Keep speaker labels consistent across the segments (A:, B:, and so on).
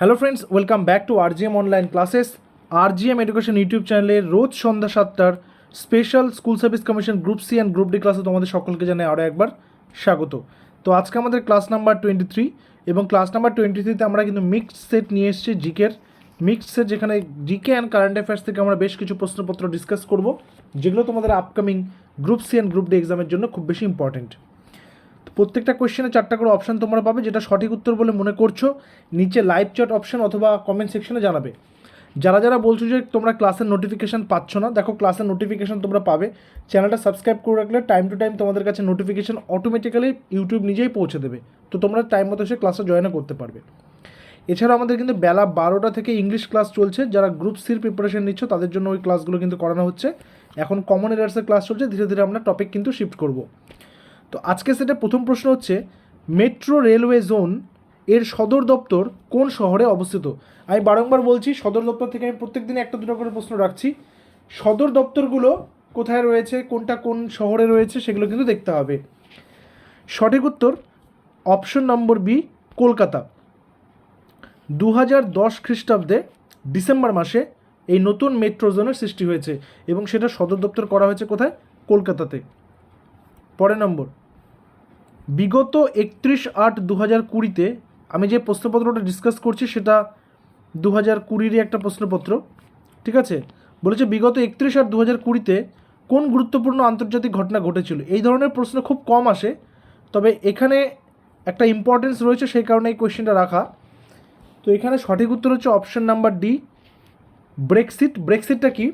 A: Hello friends welcome back to RGM online classes RGM education YouTube চ্যানেলে রোজ সন্ধ্যা সাতটার special school service commission group C and group D ক্লাসে তোমাদের সকলকে জানাই আরও একবার স্বাগত তো আজকে আমাদের ক্লাস নাম্বার টোয়েন্টি থ্রি এবং ক্লাস নাম্বার টোয়েন্টি থ্রিতে আমরা কিন্তু মিক্সড সেট নিয়ে এসেছি জিকের মিক্সড সেট যেখানে জিকে অ্যান্ড কারেন্ট অ্যাফেয়ার্স থেকে আমরা বেশ কিছু প্রশ্নপত্র ডিসকাস করব যেগুলো তোমাদের upcoming group C and group D এক্সামের জন্য খুব বেশি ইম্পর্ট্যান্ট প্রত্যেকটা কোয়েশ্চেনে চারটা করে অপশান তোমরা পাবে যেটা সঠিক উত্তর বলে মনে করছো নিচে লাইভ চ্যাট অপশান অথবা কমেন্ট সেকশনে জানাবে যারা যারা বলছো যে তোমরা ক্লাসের নোটিফিকেশান পাচ্ছ না দেখো ক্লাসের নোটিফিকেশান তোমরা পাবে চ্যানেলটা সাবস্ক্রাইব করে রাখলে টাইম টু টাইম তোমাদের কাছে নোটিফিকেশান অটোমেটিক্যালি ইউটিউব নিজেই পৌঁছে দেবে তো তোমরা টাইম মতো সে ক্লাসে জয়েনও করতে পারবে এছাড়া আমাদের কিন্তু বেলা বারোটা থেকে ইংলিশ ক্লাস চলছে যারা গ্রুপ সির প্রিপারেশন নিচ্ছ তাদের জন্য ওই ক্লাসগুলো কিন্তু করানো হচ্ছে এখন কমন এরিয়ার্সের ক্লাস চলছে ধীরে ধীরে আমরা টপিক কিন্তু শিফট করবো তো আজকে সেটা প্রথম প্রশ্ন হচ্ছে মেট্রো রেলওয়ে জোন এর সদর দপ্তর কোন শহরে অবস্থিত আমি বারংবার বলছি সদর দপ্তর থেকে আমি প্রত্যেক একটা দুটো করে প্রশ্ন রাখছি সদর দপ্তরগুলো কোথায় রয়েছে কোনটা কোন শহরে রয়েছে সেগুলো কিন্তু দেখতে হবে সঠিক উত্তর অপশন নম্বর বি কলকাতা দু হাজার দশ খ্রিস্টাব্দে ডিসেম্বর মাসে এই নতুন মেট্রো জোনের সৃষ্টি হয়েছে এবং সেটা সদর দপ্তর করা হয়েছে কোথায় কলকাতাতে পরের নম্বর বিগত একত্রিশ আট দু হাজার কুড়িতে আমি যে প্রশ্নপত্রটা ডিসকাস করছি সেটা দু হাজার কুড়িরই একটা প্রশ্নপত্র ঠিক আছে বলেছে বিগত একত্রিশ আট দু হাজার কুড়িতে কোন গুরুত্বপূর্ণ আন্তর্জাতিক ঘটনা ঘটেছিল এই ধরনের প্রশ্ন খুব কম আসে তবে এখানে একটা ইম্পর্টেন্স রয়েছে সেই কারণে এই কোয়েশ্চেনটা রাখা তো এখানে সঠিক উত্তর হচ্ছে অপশন নাম্বার ডি ব্রেক্সিট ব্রেক্সিটটা কি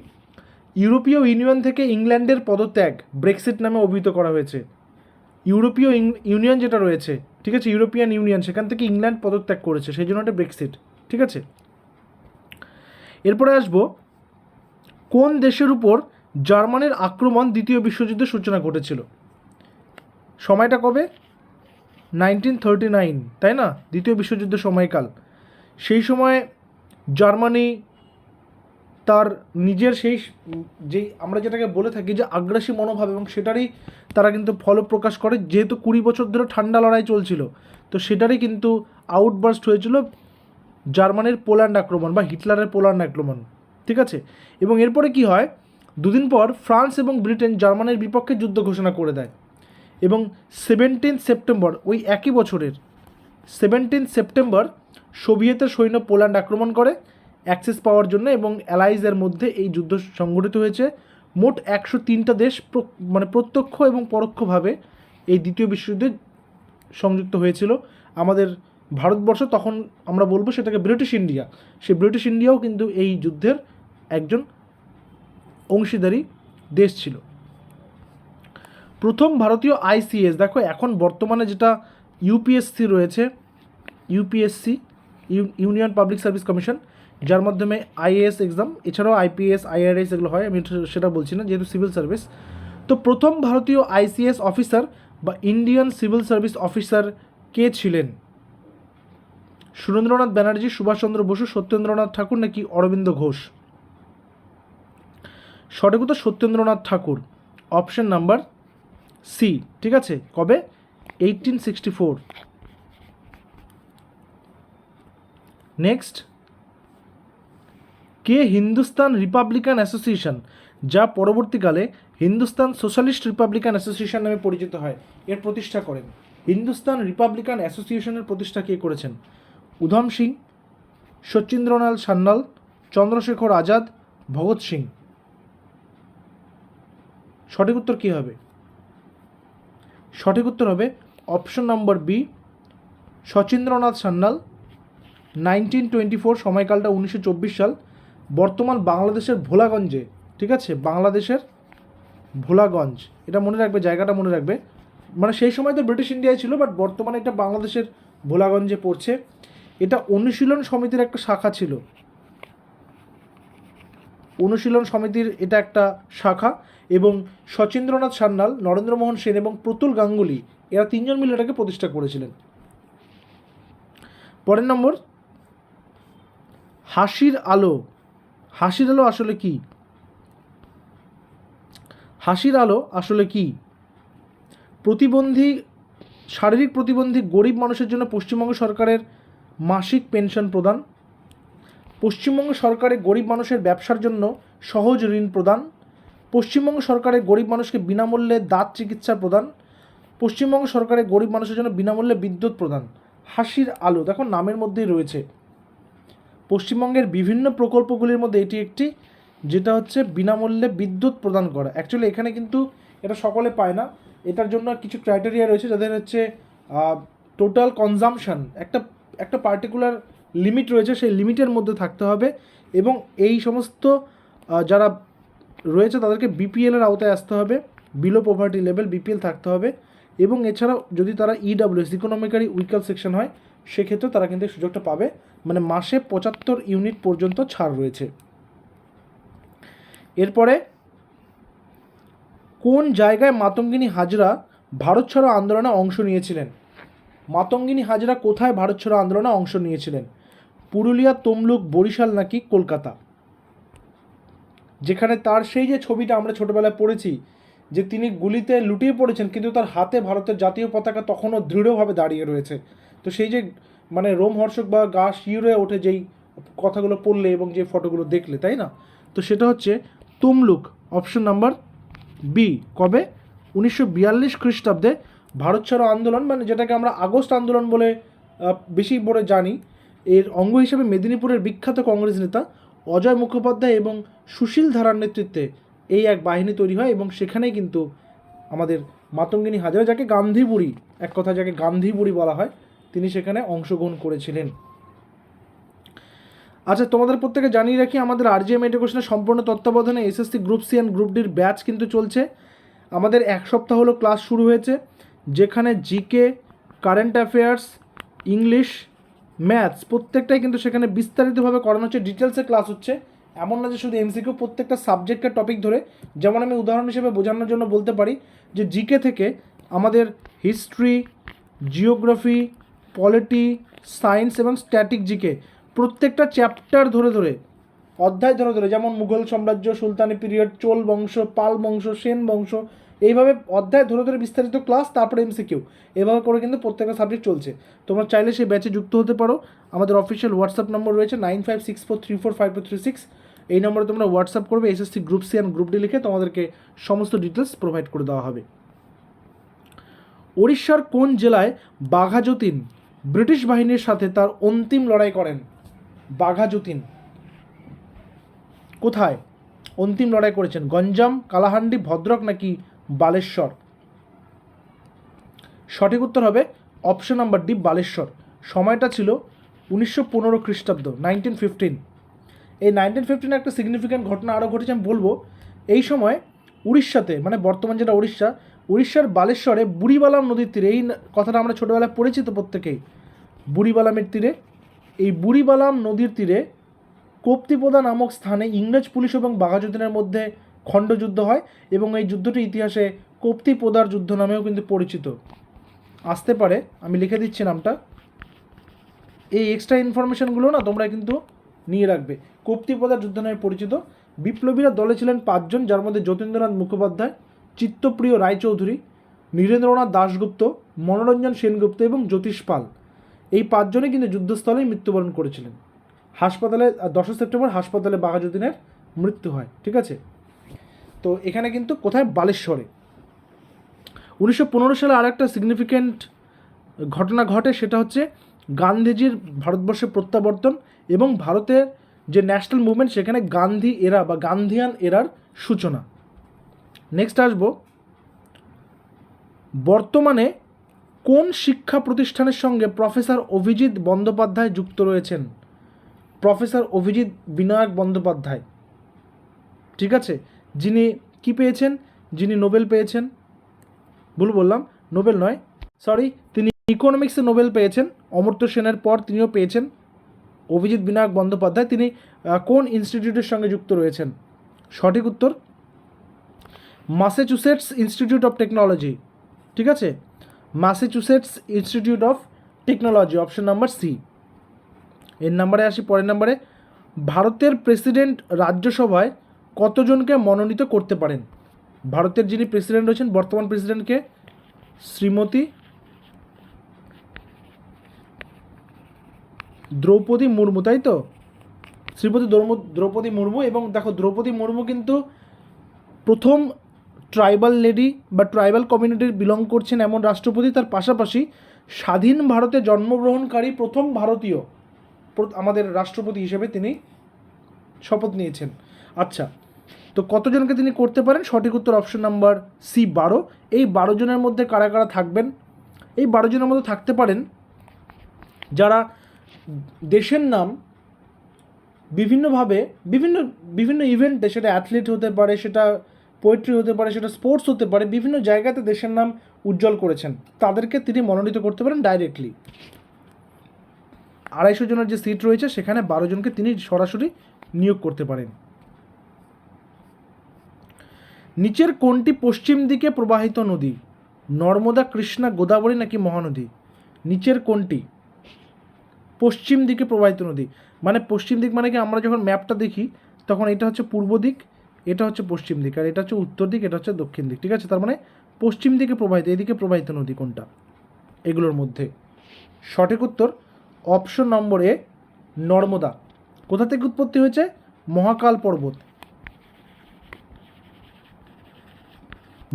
A: ইউরোপীয় ইউনিয়ন থেকে ইংল্যান্ডের পদত্যাগ ব্রেক্সিট নামে অভিহিত করা হয়েছে ইউরোপীয় ইউনিয়ন যেটা রয়েছে ঠিক আছে ইউরোপিয়ান ইউনিয়ন সেখান থেকে ইংল্যান্ড পদত্যাগ করেছে সেই জন্য এটা ব্রেক্সিট ঠিক আছে এরপরে আসবো কোন দেশের উপর জার্মানির আক্রমণ দ্বিতীয় বিশ্বযুদ্ধের সূচনা ঘটেছিল সময়টা কবে নাইনটিন থার্টি নাইন তাই না দ্বিতীয় বিশ্বযুদ্ধের সময়কাল সেই সময় জার্মানি তার নিজের সেই যেই আমরা যেটাকে বলে থাকি যে আগ্রাসী মনোভাব এবং সেটারই তারা কিন্তু ফলপ্রকাশ করে যেহেতু কুড়ি বছর ধরে ঠান্ডা লড়াই চলছিল তো সেটারই কিন্তু আউটবার্স্ট হয়েছিল জার্মানির পোল্যান্ড আক্রমণ বা হিটলারের পোল্যান্ড আক্রমণ ঠিক আছে এবং এরপরে কি হয় দুদিন পর ফ্রান্স এবং ব্রিটেন জার্মানির বিপক্ষে যুদ্ধ ঘোষণা করে দেয় এবং সেভেন্টিন সেপ্টেম্বর ওই একই বছরের সেভেন্টিন সেপ্টেম্বর সোভিয়েতের সৈন্য পোল্যান্ড আক্রমণ করে অ্যাক্সেস পাওয়ার জন্য এবং অ্যালাইজের মধ্যে এই যুদ্ধ সংঘটিত হয়েছে মোট একশো তিনটা দেশ মানে প্রত্যক্ষ এবং পরোক্ষভাবে এই দ্বিতীয় বিশ্বযুদ্ধে সংযুক্ত হয়েছিল আমাদের ভারতবর্ষ তখন আমরা বলবো সেটাকে ব্রিটিশ ইন্ডিয়া সে ব্রিটিশ ইন্ডিয়াও কিন্তু এই যুদ্ধের একজন অংশীদারী দেশ ছিল প্রথম ভারতীয় আইসিএস দেখো এখন বর্তমানে যেটা ইউপিএসসি রয়েছে UPSC union public service commission যার মাধ্যমে আইএএস এক্সাম এছাড়াও আইপিএস আইআরএস এগুলো হয় আমি সেটা বলছি না যেহেতু সিভিল সার্ভিস তো প্রথম ভারতীয় আইসিএস অফিসার বা ইন্ডিয়ান সিভিল সার্ভিস অফিসার কে ছিলেন সুরেন্দ্রনাথ ব্যানার্জি সুভাষচন্দ্র বসু সত্যেন্দ্রনাথ ঠাকুর নাকি অরবিন্দ ঘোষ সঠিক উত্তর Satyendranath Tagore option number C ঠিক আছে কবে এইটিন সিক্সটি ফোর নেক্সট কে হিন্দুস্তান রিপাবলিকান অ্যাসোসিয়েশন যা পরবর্তীকালে হিন্দুস্তান সোশ্যালিস্ট রিপাবলিকান অ্যাসোসিয়েশন নামে পরিচিত হয় এর প্রতিষ্ঠা করেন হিন্দুস্তান রিপাবলিকান অ্যাসোসিয়েশনের প্রতিষ্ঠা কে করেছেন উধম সিং সচিন্দ্রনাল সান্যাল চন্দ্রশেখর আজাদ ভগৎ সিং সঠিক উত্তর কী হবে সঠিক উত্তর হবে option number B Sachindranath Sanyal nineteen twenty four সময়কালটা উনিশশো চব্বিশ সাল বর্তমান বাংলাদেশের ভোলাগঞ্জে ঠিক আছে বাংলাদেশের ভোলাগঞ্জ এটা মনে রাখবে জায়গাটা মনে রাখবে মানে সেই সময় তো ব্রিটিশ ইন্ডিয়ায় ছিল বাট বর্তমানে এটা বাংলাদেশের ভোলাগঞ্জে পড়ছে এটা অনুশীলন সমিতির একটা শাখা ছিল অনুশীলন সমিতির এটা একটা শাখা এবং সচেন্দ্রনাথ সান্যাল নরেন্দ্রমোহন সেন এবং প্রতুল গাঙ্গুলি এরা তিনজন মিলে এটাকে প্রতিষ্ঠা করেছিলেন পরের নম্বর হাসির আলো হাসির আলো আসলে কি হাসির আলো আসলে কি প্রতিবন্ধী শারীরিক প্রতিবন্ধী গরিব মানুষের জন্য পশ্চিমবঙ্গ সরকারের মাসিক পেনশন প্রদান পশ্চিমবঙ্গ সরকারের গরিব মানুষের ব্যবসার জন্য সহজ ঋণ প্রদান পশ্চিমবঙ্গ সরকারের গরিব মানুষকে বিনামূল্যে দাঁত চিকিৎসা প্রদান পশ্চিমবঙ্গ সরকারের গরিব মানুষের জন্য বিনামূল্যে বিদ্যুৎ প্রদান হাসির আলো দেখো নামের মধ্যেই রয়েছে পশ্চিমবঙ্গের বিভিন্ন প্রকল্পগুলির মধ্যে এটি একটি যেটা হচ্ছে বিনামূল্যে বিদ্যুৎ প্রদান করা অ্যাকচুয়ালি এখানে কিন্তু এটা সকলে পায় না এটার জন্য কিছু ক্রাইটেরিয়া রয়েছে যাদের হচ্ছে টোটাল কনজামশান একটা একটা পার্টিকুলার লিমিট রয়েছে সেই লিমিটের মধ্যে থাকতে হবে এবং এই সমস্ত যারা রয়েছে তাদেরকে বিপিএলের আওতায় আসতে হবে বিলো পভার্টি লেভেল বিপিএল থাকতে হবে এবং এছাড়াও যদি তারা ইডাব্লিউএস ইকোনমিক্যালি উইকাল সেকশন হয় সেক্ষেত্রে তারা কিন্তু সুযোগটা পাবে মানে মাসে পঁচাত্তর ইউনিট পর্যন্ত ছাড় রয়েছে এরপরে কোন জায়গায় মাতঙ্গিনী হাজরা ভারত ছাড়ো আন্দোলনে অংশ নিয়েছিলেন মাতঙ্গিনী হাজরা কোথায় ভারত ছাড়ো আন্দোলনে অংশ নিয়েছিলেন পুরুলিয়া তমলুক বরিশাল নাকি কলকাতা যেখানে তার সেই যে ছবিটা আমরা ছোটোবেলায় পড়েছি যে তিনি গুলিতে লুটিয়ে পড়েছেন কিন্তু তার হাতে ভারতের জাতীয় পতাকা তখনও দৃঢ়ভাবে দাঁড়িয়ে রয়েছে তো সেই যে মানে রোমহর্ষক বা গা শিউরে ওঠে যেই কথাগুলো পড়লে এবং যে ফটোগুলো দেখলে তাই না তো সেটা হচ্ছে তুমলুক অপশন নাম্বার বি কবে উনিশশো বিয়াল্লিশ খ্রিস্টাব্দে ভারত ছাড়ো আন্দোলন মানে যেটাকে আমরা আগস্ট আন্দোলন বলে বেশি বড় জানি এর অঙ্গ হিসেবে মেদিনীপুরের বিখ্যাত কংগ্রেস নেতা অজয় মুখোপাধ্যায় এবং সুশীল ধারার নেতৃত্বে এই এক বাহিনী তৈরি হয় এবং সেখানেই কিন্তু আমাদের মাতঙ্গিনী হাজারা যাকে গান্ধীবুড়ি এক কথা যাকে গান্ধীবুড়ি বলা হয় তিনি সেখানে অংশগ্রহণ করেছিলেন আচ্ছা তোমাদের প্রত্যেকে জানিয়ে রাখি আমাদের আরজিএম এডুকেশনের সম্পূর্ণ তত্ত্বাবধানে SSC group C and group ডির ব্যাচ কিন্তু চলছে আমাদের এক সপ্তাহ হলো ক্লাস শুরু হয়েছে যেখানে GK current affairs English maths প্রত্যেকটাই কিন্তু সেখানে বিস্তারিতভাবে করানো হচ্ছে ডিটেলসে ক্লাস হচ্ছে এমন না যে শুধু এমসিকিউ প্রত্যেকটা সাবজেক্টকে টপিক ধরে যেমন আমি উদাহরণ হিসেবে বোঝানোর জন্য বলতে পারি যে জিকে থেকে আমাদের হিস্ট্রি জিওগ্রাফি পলিটি সায়েন্স এবং স্ট্যাটিক জিকে প্রত্যেকটা চ্যাপ্টার ধরে ধরে অধ্যায় ধরে ধরে যেমন মুঘল সাম্রাজ্য সুলতানি পিরিয়ড চোল বংশ পাল বংশ সেন বংশ এইভাবে অধ্যায় ধরে ধরে বিস্তারিত ক্লাস তারপরে এমসিকিউ এভাবে করে কিন্তু প্রত্যেকটা সাবজেক্ট চলছে তোমরা চাইলে সেই ব্যাচে যুক্ত হতে পারো আমাদের অফিসিয়াল হোয়াটসঅ্যাপ নম্বর রয়েছে nine five six four three four five four three six এই নম্বরে তোমরা হোয়াটসঅ্যাপ করবে SSC group C and group D লিখে তোমাদেরকে সমস্ত ডিটেলস প্রোভাইড করে দেওয়া হবে উড়িষ্যার কোন জেলায় বাঘাযতীন ব্রিটিশ বাহিনীর সাথে তার অন্তিম লড়াই করেন বাঘা যতীন কোথায় অন্তিম লড়াই করেছেন গঞ্জাম কালাহান্ডি ভদ্রক নাকি বালেশ্বর সঠিক উত্তর হবে অপশন নাম্বার ডি বালেশ্বর সময়টা ছিল উনিশশো পনেরো খ্রিস্টাব্দ নাইনটিন ফিফটিন এই নাইনটিন ফিফটিনে একটা সিগনিফিক্যান্ট ঘটনা আরও ঘটেছে আমি বলবো এই সময় উড়িষ্যাতে মানে বর্তমান যেটা উড়িষ্যা উড়িষ্যার বালেশ্বরে বুড়িবালাম নদীর তীরে এই কথাটা আমরা ছোটোবেলায় পড়েছি তো প্রত্যেকেই বুড়িবালামের তীরে এই বুড়িবালাম নদীর তীরে কোপ্তিপোদা নামক স্থানে ইংরেজ পুলিশ এবং বাঘাযুদ্দিনের মধ্যে খণ্ডযুদ্ধ হয় এবং এই যুদ্ধটি ইতিহাসে কোপ্তিপোদার যুদ্ধ নামেও কিন্তু পরিচিত আসতে পারে আমি লিখে দিচ্ছি নামটা এই এক্সট্রা ইনফরমেশনগুলো না তোমরা কিন্তু নিয়ে রাখবে কোপ্তিপদার যুদ্ধ নামে পরিচিত বিপ্লবীরা দলে ছিলেন পাঁচজন যার মধ্যে যতীন্দ্রনাথ মুখোপাধ্যায় চিত্তপ্রিয় রায়চৌধুরী নীরেন্দ্রনাথ দাশগুপ্ত মনোরঞ্জন সেনগুপ্ত এবং জ্যোতিষ পাল এই পাঁচজনে কিন্তু যুদ্ধস্থলেই মৃত্যুবরণ করেছিলেন হাসপাতালে দশই সেপ্টেম্বর হাসপাতালে বাঘাজুদ্দিনের মৃত্যু হয় ঠিক আছে তো এখানে কিন্তু কোথায় বালেশ্বরে উনিশশো পনেরো সালে আর একটা সিগনিফিক্যান্ট ঘটনা ঘটে সেটা হচ্ছে গান্ধীজির ভারতবর্ষে প্রত্যাবর্তন এবং ভারতের যে ন্যাশনাল মুভমেন্ট সেখানে গান্ধী এরা বা গান্ধিয়ান এরার সূচনা নেক্সট আসব বর্তমানে কোন শিক্ষা প্রতিষ্ঠানের সঙ্গে প্রফেসর অভিজিৎ বন্দ্যোপাধ্যায় যুক্ত রয়েছেন প্রফেসর অভিজিৎ বিনায়ক বন্দ্যোপাধ্যায় ঠিক আছে যিনি কি পেয়েছেন যিনি নোবেল পেয়েছেন ভুল বললাম নোবেল নয় সরি তিনি ইকোনমিক্সে নোবেল পেয়েছেন অমর্ত্য সেনের পর তিনিও পেয়েছেন অভিজিৎ বিনায়ক বন্দ্যোপাধ্যায় তিনি কোন ইনস্টিটিউটের সঙ্গে যুক্ত রয়েছেন সঠিক উত্তর মাসেচুসেটস ইনস্টিটিউট অফ টেকনোলজি ঠিক আছে Massachusetts institute of technology option number C এর নাম্বারে আসি পরের নাম্বারে ভারতের প্রেসিডেন্ট রাজ্যসভায় কতজনকে মনোনীত করতে পারেন ভারতের যিনি প্রেসিডেন্ট রয়েছেন বর্তমান প্রেসিডেন্টকে শ্রীমতী দ্রৌপদী মুর্মু তাই তো শ্রীমতী দ্রৌপদী মুর্মু এবং দেখো দ্রৌপদী মুর্মু কিন্তু প্রথম ট্রাইবাল লেডি বা ট্রাইবাল কমিউনিটির বিলং করছেন এমন রাষ্ট্রপতি তার পাশাপাশি স্বাধীন ভারতে জন্মগ্রহণকারী প্রথম ভারতীয় আমাদের রাষ্ট্রপতি হিসেবে তিনি শপথ নিয়েছেন আচ্ছা তো কতজনকে তিনি করতে পারেন সঠিক উত্তর অপশন নাম্বার সি বারো এই বারো জনের মধ্যে কারা কারা থাকবেন এই বারো জনের মধ্যে থাকতে পারেন যারা দেশের নাম বিভিন্নভাবে বিভিন্ন বিভিন্ন ইভেন্টে সেটা অ্যাথলিট হতে পারে সেটা পোয়েট্রি হতে পারে সেটা স্পোর্টস হতে পারে বিভিন্ন জায়গাতে দেশের নাম উজ্জ্বল করেছেন তাদেরকে তিনি মনোনীত করতে পারেন ডাইরেক্টলি আড়াইশো জনের যে সিট রয়েছে সেখানে বারো জনকে তিনি সরাসরি নিয়োগ করতে পারেন নিচের কোনটি পশ্চিম দিকে প্রবাহিত নদী নর্মদা কৃষ্ণা গোদাবরী নাকি মহানদী নিচের কোনটি পশ্চিম দিকে প্রবাহিত নদী মানে পশ্চিম দিক মানে কি আমরা যখন ম্যাপটা দেখি তখন এটা হচ্ছে পূর্ব দিক এটা হচ্ছে পশ্চিম দিক আর এটা হচ্ছে উত্তর দিক এটা হচ্ছে দক্ষিণ দিক ঠিক আছে তার মানে পশ্চিম দিকে প্রবাহিত এদিকে প্রবাহিত নদী কোনটা এগুলোর মধ্যে সঠিক উত্তর অপশন নম্বর এ নর্মদা কোথা থেকে উৎপত্তি হয়েছে মহাকাল পর্বত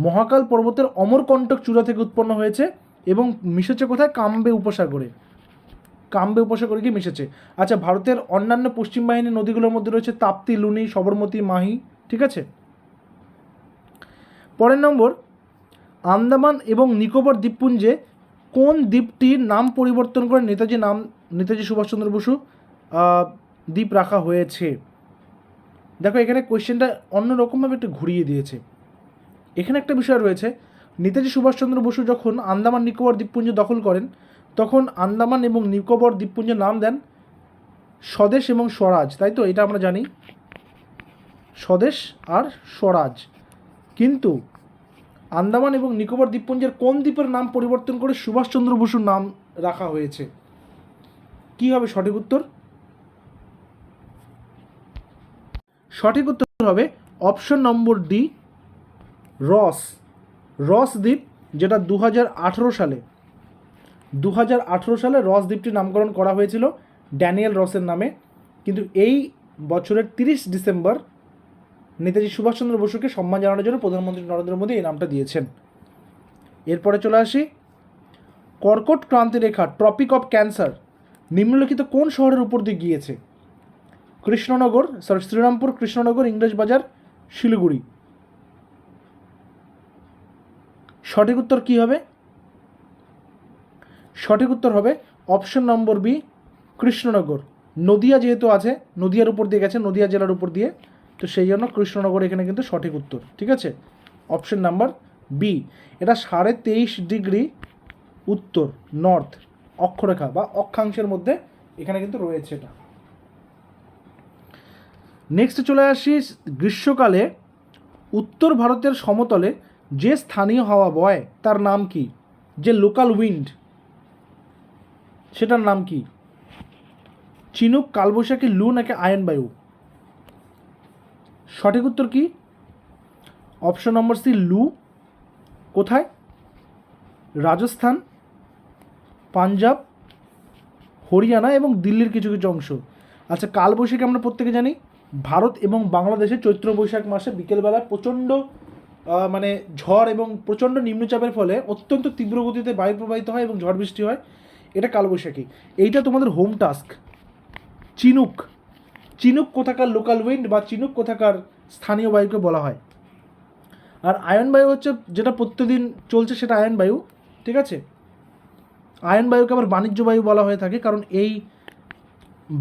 A: মহাকাল পর্বতের অমরকণ্টক চূড়া থেকে উৎপন্ন হয়েছে এবং মিশেছে কোথায় কাম্বে উপসাগরে কাম্বে উপসাগরে কি মিশেছে আচ্ছা ভারতের অন্যান্য পশ্চিম বাহিনী নদীগুলোর মধ্যে রয়েছে তাপ্তি লুনি সবরমতী মাহি ঠিক আছে পরের নম্বর আন্দামান এবং নিকোবর দ্বীপপুঞ্জে কোন দ্বীপটির নাম পরিবর্তন করে নেতাজি নাম নেতাজি সুভাষচন্দ্র বসু দ্বীপ রাখা হয়েছে দেখো এখানে কোয়েশ্চেনটা অন্যরকমভাবে একটু ঘুরিয়ে দিয়েছে এখানে একটা বিষয় রয়েছে নেতাজি সুভাষচন্দ্র বসু যখন আন্দামান নিকোবর দ্বীপপুঞ্জ দখল করেন তখন আন্দামান এবং নিকোবর দ্বীপপুঞ্জের নাম দেন স্বদেশ এবং স্বরাজ তাই তো এটা আমরা জানি স্বদেশ আর স্বরাজ কিন্তু আন্দামান এবং নিকোবর দ্বীপপুঞ্জের কোন দ্বীপের নাম পরিবর্তন করে সুভাষচন্দ্র বসুর নাম রাখা হয়েছে কি হবে সঠিক উত্তর সঠিক উত্তর হবে অপশন নম্বর ডি রস রস দ্বীপ যেটা দু সালে দু সালে রস দ্বীপটি নামকরণ করা হয়েছিল ড্যানিয়েল রসের নামে কিন্তু এই বছরের তিরিশ ডিসেম্বর নেতাজি সুভাষচন্দ্র বসুকে সম্মান জানানোর জন্য প্রধানমন্ত্রী নরেন্দ্র মোদী এই নামটা দিয়েছেন এরপরে চলে আসি কর্কট ক্রান্তিরেখা ট্রপিক অফ ক্যান্সার নিম্নলিখিত কোন শহরের উপর দিয়ে গিয়েছে কৃষ্ণনগর সরি শ্রীরামপুর কৃষ্ণনগর ইংরেজ বাজার শিলিগুড়ি সঠিক উত্তর কী হবে সঠিক উত্তর হবে option number B Krishnanagar Nadia যেহেতু আছে নদিয়ার উপর দিয়ে গেছে নদিয়া জেলার উপর দিয়ে তো সেই জন্য কৃষ্ণনগর এখানে কিন্তু সঠিক উত্তর ঠিক আছে অপশন নাম্বার বি এটা সাড়ে তেইশ ডিগ্রি উত্তর নর্থ অক্ষরেখা বা অক্ষাংশের মধ্যে এখানে কিন্তু রয়েছে এটা নেক্সট চলে আসি গ্রীষ্মকালে উত্তর ভারতের সমতলে যে স্থানীয় হাওয়া বয় তার নাম কি যে লোকাল উইন্ড সেটার নাম কি চিনুক কালবৈশাখী লু নাকি আয়ন বায়ু সঠিক উত্তর কি অপশন নম্বর সি লু কোথায় রাজস্থান পাঞ্জাব হরিয়ানা এবং দিল্লির কিছু কিছু অংশ আচ্ছা কাল বৈশাখী আমরা প্রত্যেকে জানি ভারত এবং বাংলাদেশে চৈত্র বৈশাখ মাসে বিকেলবেলায় প্রচণ্ড মানে ঝড় এবং প্রচণ্ড নিম্নচাপের ফলে অত্যন্ত তীব্র গতিতে বায়ু প্রবাহিত হয় এবং ঝড় বৃষ্টি হয় এটা কালবৈশাখী এইটা তোমাদের হোম টাস্ক চিনুক চিনুক কোথাকার লোকাল উইন্ড বা চিনুক কোথাকার স্থানীয় বায়ুকে বলা হয় আর আয়ন বায়ু হচ্ছে যেটা প্রত্যেকদিন চলছে সেটা আয়ন বায়ু ঠিক আছে আয়ন বায়ুকে আবার বাণিজ্য বায়ু বলা হয়ে থাকে কারণ এই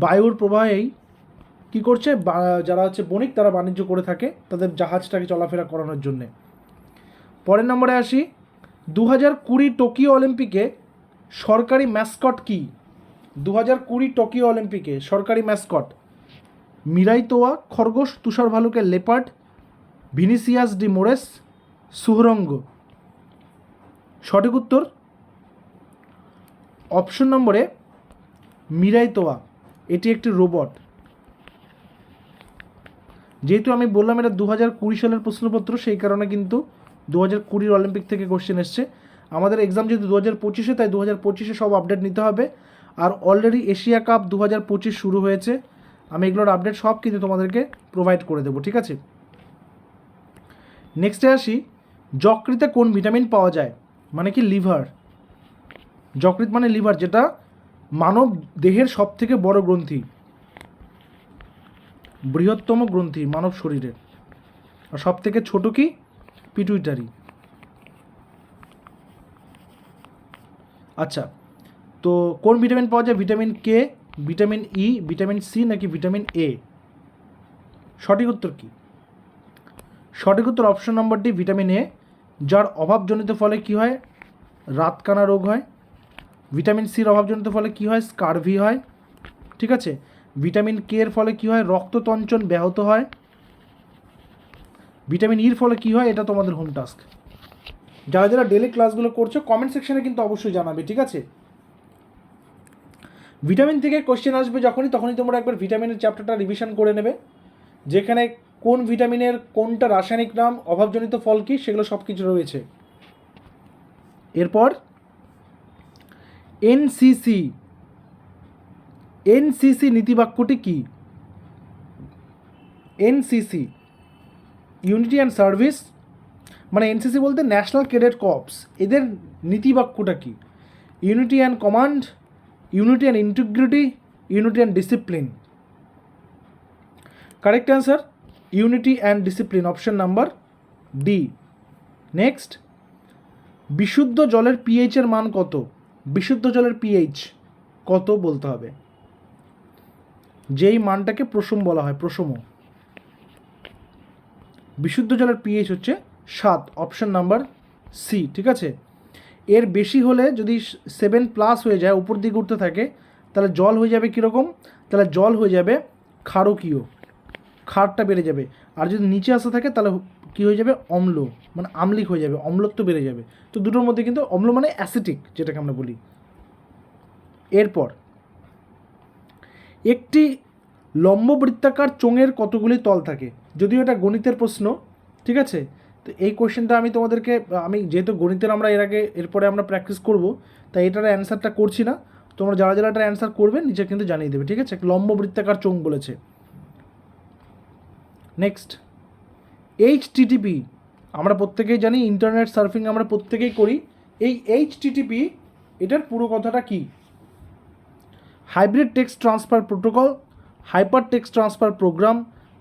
A: বায়ুর প্রবাহেই কী করছে যারা হচ্ছে বণিক তারা বাণিজ্য করে থাকে তাদের জাহাজটাকে চলাফেরা করানোর জন্যে পরের নম্বরে আসি দু হাজার কুড়ি টোকিও অলিম্পিকে সরকারি ম্যাসকট কী দু হাজার কুড়ি টোকিও অলিম্পিকে সরকারি ম্যাসকট মিরাইতোয়া খরগোশ তুষার ভালুকের leopard Vinicius de Moraes Soohorang সঠিক উত্তর অপশন নম্বরে মিরাইতোয়া এটি একটি রোবট যেহেতু আমি বললাম এটা দু হাজার কুড়ি সালের প্রশ্নপত্র সেই কারণে কিন্তু দু হাজার কুড়ির অলিম্পিক থেকে কোশ্চেন এসছে আমাদের এক্সাম যেহেতু দু হাজার পঁচিশে তাই দু হাজার পঁচিশে সব আপডেট নিতে হবে আর অলরেডি এশিয়া কাপ দু হাজার পঁচিশ শুরু হয়েছে আমি এগুলোর আপডেট সব কিন্তু তোমাদেরকে প্রোভাইড করে দেবো ঠিক আছে নেক্সটে আসি যকৃতে কোন ভিটামিন পাওয়া যায় মানে কি লিভার যকৃত মানে লিভার যেটা মানব দেহের সব থেকে বড় গ্রন্থি বৃহত্তম গ্রন্থি মানব শরীরের আর সব থেকে ছোট কি পিটুইটারি আচ্ছা তো কোন ভিটামিন পাওয়া যায় vitamin K vitamin E vitamin C নাকি ভিটামিন এ সঠিক উত্তর কি সঠিক উত্তর option number D vitamin A যার অভাবজনিত ফলে কি হয় রাতকানা রোগ হয় ভিটামিন সির অভাবজনিত ফলে কি হয় স্কারভি হয় ঠিক আছে ভিটামিন কে এর ফলে কি হয় রক্ততঞ্চন ব্যাহত হয় ভিটামিন ইর e ফলে কি হয় এটা তোমাদের হোম টাস্ক যারা যারা ডেলি ক্লাসগুলো করছো কমেন্ট সেকশনে কিন্তু অবশ্যই জানাবে ঠিক আছে ভিটামিন থেকে কোশ্চেন আসবে যখনই তখনই তোমরা একবার ভিটামিনের চ্যাপ্টারটা রিভিশন করে নেবে যেখানে কোন ভিটামিনের কোনটা রাসায়নিক নাম অভাবজনিত ফল কী সেগুলো সব কিছু রয়েছে এরপর এনসিসি এনসিসি নীতিবাক্যটি কী এনসিসি ইউনিটি অ্যান্ড সার্ভিস মানে এনসিসি বলতে ন্যাশনাল ক্রেডিট কর্পস এদের নীতিবাক্যটা কী unity and command unity and integrity unity and discipline correct answer unity and discipline option number D next বিশুদ্ধ জলের পিএইচের মান কত বিশুদ্ধ জলের পিএইচ কত বলতে হবে যেই মানটাকে প্রসম বলা হয় প্রসম বিশুদ্ধ জলের পিএইচ হচ্ছে সাত অপশন নাম্বার সি ঠিক আছে এর বেশি হলে যদি সেভেন প্লাস হয়ে যায় উপর দিকে উঠতে থাকে তাহলে জল হয়ে যাবে কীরকম তাহলে জল হয়ে যাবে ক্ষারকীয় ক্ষারটা বেড়ে যাবে আর যদি নিচে আসতে থাকে তাহলে কী হয়ে যাবে অম্ল মানে আমলিক হয়ে যাবে অম্লত্ব বেড়ে যাবে তো দুটোর মধ্যে কিন্তু অম্ল মানে অ্যাসিটিক যেটাকে আমরা বলি এরপর একটি লম্ব বৃত্তাকার চোঙের কতগুলি তল থাকে যদিও এটা গণিতের প্রশ্ন ঠিক আছে তো এই কোয়েশ্চেনটা আমি তোমাদেরকে আমি যেহেতু গণিতের আমরা এর আগে এরপরে আমরা প্র্যাকটিস করব তাই এটার অ্যান্সারটা করছি না তোমরা যারা যারা এটা অ্যান্সার করবে নিচে কিন্তু জানিয়ে দেবে ঠিক আছে লম্ব বৃত্তাকার চোঙ বলেছে নেক্সট এইচ টিটিপি আমরা প্রত্যেকেই জানি ইন্টারনেট সার্ফিং আমরা প্রত্যেকেই করি এই এইচ টিটিপি এটার পুরো কথাটা কি hybrid text transfer protocol hyper text transfer program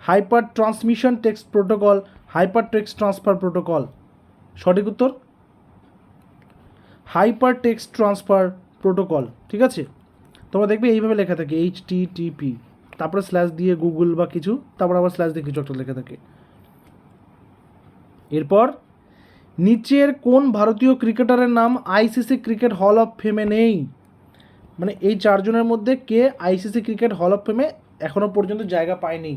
A: hyper transmission text protocol hyper text transfer protocol সঠিক উত্তর হাইপার টেক্সট ট্রান্সফার প্রোটোকল ঠিক আছে তোমরা দেখবে এইভাবে লেখা থাকে এইচ টি টিপি তারপরে স্ল্যাশ দিয়ে গুগল বা কিছু তারপর আবার স্ল্যাশ দিয়ে কিছু একটা লেখা থাকে এরপর নিচের কোন ভারতীয় ক্রিকেটারের নাম আইসিসি ক্রিকেট হল অফ ফেমে নেই মানে এই চারজনের মধ্যে কে আইসিসি ক্রিকেট হল অফ ফেমে এখনও পর্যন্ত জায়গা পায়নি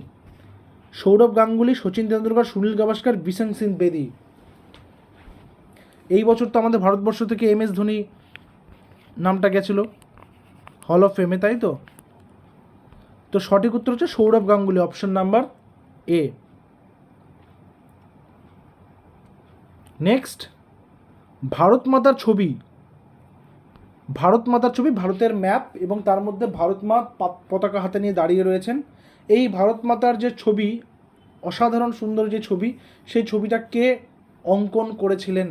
A: সৌরভ গাঙ্গুলি সচিন তেন্দুলকর সুনীল গাভাস্কর বিশেন সিং বেদি এই বছর তো আমাদের ভারতবর্ষ থেকে এম এস ধোনি নামটা গেছিল হল অফ ফেমে তাই তো তো সঠিক উত্তর হচ্ছে Sourav Ganguly option number A next Bharat মাতার ছবি ভারত মাতার ছবি ভারতের ম্যাপ এবং তার মধ্যে ভারত মা পতাকা হাতে নিয়ে দাঁড়িয়ে রয়েছেন এই ভারত মাতার যে ছবি অসাধারণ সুন্দর যে ছবি সেই ছবিটা কে অঙ্কন করেছিলেন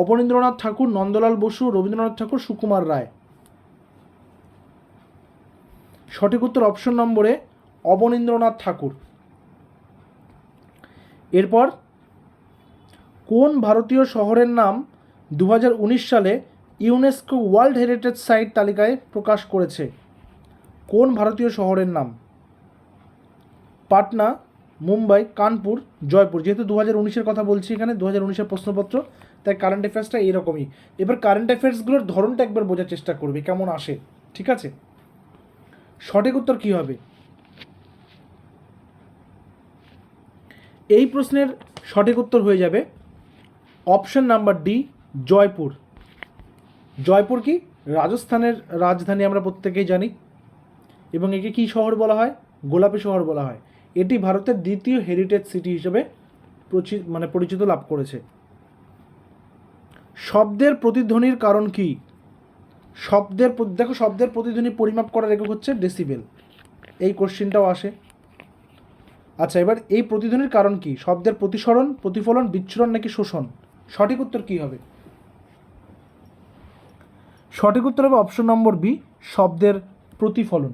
A: অবনীন্দ্রনাথ ঠাকুর নন্দলাল বসু রবীন্দ্রনাথ ঠাকুর সুকুমার রায় সঠিক উত্তর অপশন নম্বরে অবনীন্দ্রনাথ ঠাকুর এরপর কোন ভারতীয় শহরের নাম দু সালে ইউনেস্কো ওয়ার্ল্ড হেরিটেজ সাইট তালিকায় প্রকাশ করেছে কোন ভারতীয় শহরের নাম পাটনা মুম্বাই কানপুর জয়পুর যেহেতু দু হাজার উনিশের কথা বলছি এখানে দু হাজার উনিশের প্রশ্নপত্র তাই কারেন্ট অ্যাফেয়ার্সটা এরকমই এবার কারেন্ট অ্যাফেয়ার্সগুলোর ধরনটা একবার বোঝার চেষ্টা করবে কেমন আসে ঠিক আছে সঠিক উত্তর কী হবে এই প্রশ্নের সঠিক উত্তর হয়ে যাবে option number D Jaipur Jaipur কি রাজস্থানের রাজধানী আমরা প্রত্যেকেই জানি এবং একে কী শহর বলা হয় গোলাপি শহর বলা হয় এটি ভারতের দ্বিতীয় হেরিটেজ সিটি হিসেবে মানে পরিচিত লাভ করেছে শব্দের প্রতিধ্বনির কারণ কি শব্দের দেখো শব্দের প্রতিধ্বনি পরিমাপ করার একক হচ্ছে ডেসিবেল এই কোশ্চিনটাও আসে আচ্ছা এবার এই প্রতিধ্বনির কারণ কি শব্দের প্রতিসরণ প্রতিফলন বিচ্ছুরণ নাকি শোষণ সঠিক উত্তর কী হবে সঠিক উত্তর হবে অপশন নম্বর বি শব্দের প্রতিফলন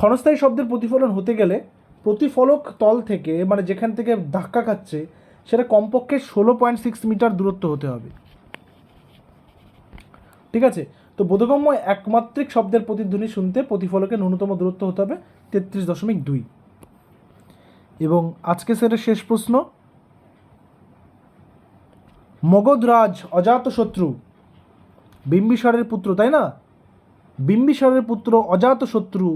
A: ক্ষণস্থায়ী শব্দের প্রতিফলন হতে গেলে প্রতিফলক তল থেকে মানে যেখান থেকে ধাক্কা খাচ্ছে সেটা কমপক্ষে ষোলো পয়েন্ট সিক্স মিটার দূরত্ব হতে হবে ঠিক আছে তো বোধগম্য একমাত্রিক শব্দের প্রতিধ্বনি শুনতে প্রতিফলকে ন্যূনতম দূরত্ব হতে হবে তেত্রিশ দশমিক দুই এবং আজকে সেটের শেষ প্রশ্ন মগধরাজ অজাতশত্রু বিম্বিসারের পুত্র তাই না বিম্বিসারের পুত্র অজাতশত্রু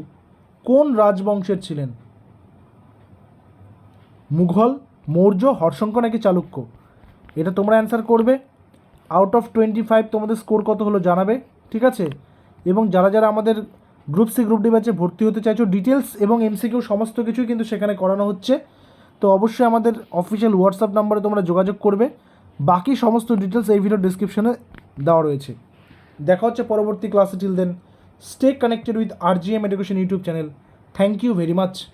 A: কোন রাজবংশের ছিলেন মুঘল মৌর্য হর্ষঙ্ক নাকি চালুক্য এটা তোমরা অ্যান্সার করবে আউট অফ টোয়েন্টি ফাইভ তোমাদের স্কোর কত হলো জানাবে ঠিক আছে এবং যারা যারা আমাদের গ্রুপ সি গ্রুপ ডি ব্যাচে ভর্তি হতে চাইছো ডিটেলস এবং এমসিকিউ সমস্ত কিছুই কিন্তু সেখানে করানো হচ্ছে তো অবশ্যই আমাদের অফিসিয়াল হোয়াটসঅ্যাপ নাম্বারে তোমরা যোগাযোগ করবে বাকি সমস্ত ডিটেলস এই ভিডিও ডিসক্রিপশনে দেওয়া রয়েছে দেখা হচ্ছে পরবর্তী ক্লাসে till then Stay connected with RGM Education YouTube channel. Thank you very much.